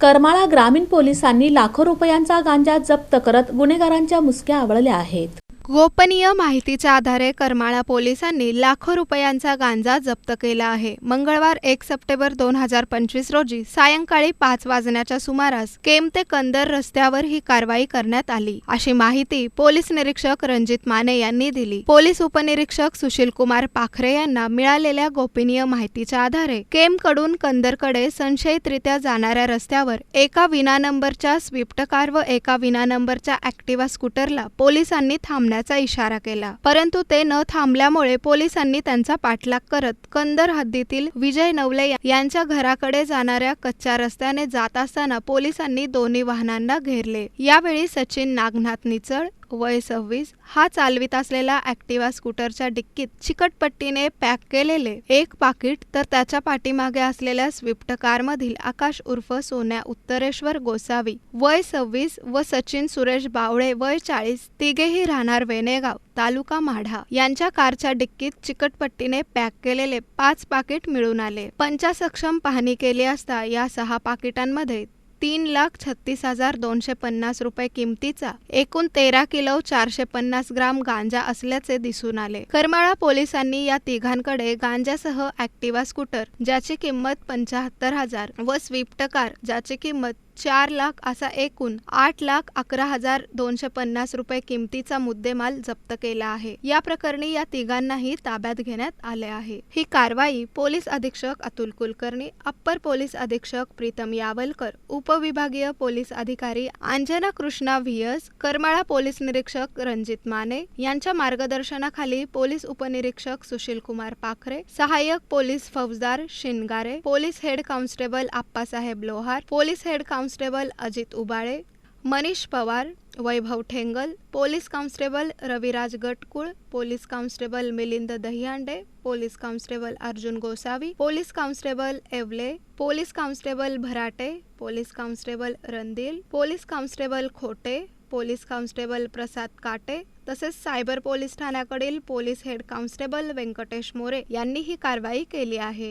करमाळा ग्रामीण पोलिसांनी लाखो रुपयांचा गांजा जप्त करत गुन्हेगारांच्या मुसक्या आवळल्या आहेत. गोपनीय माहितीच्या आधारे करमाळा पोलिसांनी लाखो रुपयांचा गांजा जप्त केला आहे. मंगळवार एक सप्टेंबर दोन हजार पंचवीस रोजी सायंकाळी पाच वाजण्याच्या सुमारास केम ते कंदर रस्त्यावर ही कारवाई करण्यात आली. अशी माहिती पोलीस निरीक्षक रणजित माने यांनी दिली. पोलीस उपनिरीक्षक सुशील कुमार पाखरे यांना मिळालेल्या गोपनीय माहितीच्या आधारे केमकडून कंदरकडे संशयितरित्या जाणाऱ्या रस्त्यावर एका विना नंबरच्या स्विफ्ट कार व एका विना नंबरच्या ऍक्टिव्हा स्कूटरला पोलिसांनी करण्याचा इशारा केला. परंतु ते न थांबल्यामुळे पोलिसांनी त्यांचा पाठलाग करत कंदर हद्दीतील विजय नवले यांच्या घराकडे जाणाऱ्या कच्च्या रस्त्याने जात असताना पोलिसांनी दोन्ही वाहनांना घेरले. यावेळी सचिन नागनाथ निचळ वय सव्वीस हा चालवित असलेला ऍक्टिवा स्कूटरच्या डिक्कीत चिकटपट्टीने पॅक केलेले एक पाकिट तर त्याच्या पाठीमागे असलेल्या स्विफ्ट कारमधील आकाश उर्फ सोन्या उत्तरेश्वर गोसावी. वय सव्वीस व सचिन सुरेश बावळे वय चाळीस तिघेही राहणार वेनेगाव तालुका माढा. यांच्या कारच्या डिक्कीत चिकटपट्टीने पॅक केलेले पाच पाकिट मिळून आले. पंचासक्षम पाहणी केली असता या सहा पाकिटांमध्ये तीन लाख छत्तीस हजार दोनशे पन्नास रुपये किमतीचा एकूण तेरा किलो चारशे पन्नास ग्राम गांजा असल्याचे दिसून आले. करमाळा पोलिसांनी या तिघांकडे गांजासह ऍक्टिवा स्कूटर ज्याची किंमत पंचाहत्तर हजार व स्विफ्ट कार ज्याची किंमत चार लाख असा एकूण आठ लाख अकरा हजार दोनशे पन्नास रुपये किमतीचा मुद्देमाल जप्त केला आहे. या प्रकरणी या तिघांनाही ताब्यात घेण्यात आले आहे. ही कारवाई पोलीस अधीक्षक अतुल कुलकर्णी अप्पर पोलीस अधीक्षक प्रीतम यावलकर उपविभागीय पोलीस अधिकारी अंजना कृष्णा व्हीएस करमाळा पोलीस निरीक्षक रणजित माने यांच्या मार्गदर्शनाखाली पोलीस उपनिरीक्षक सुशील कुमार पाखरे सहाय्यक पोलीस फौजदार Shingare police head constable Appasaheb Lohar police head constable Ajit Ubale Manish Pawar Vaibhav Thengal police constable Raviraj Gatkul police constable Milind Dahiyande police constable Arjun Gosavi police constable Evale police constable Bharate police constable Randil police constable Khote police constable Prasad Kate तसेच cyber police ठाण्याकडील police head constable Venkatesh More यांनी ही कारवाई केली आहे.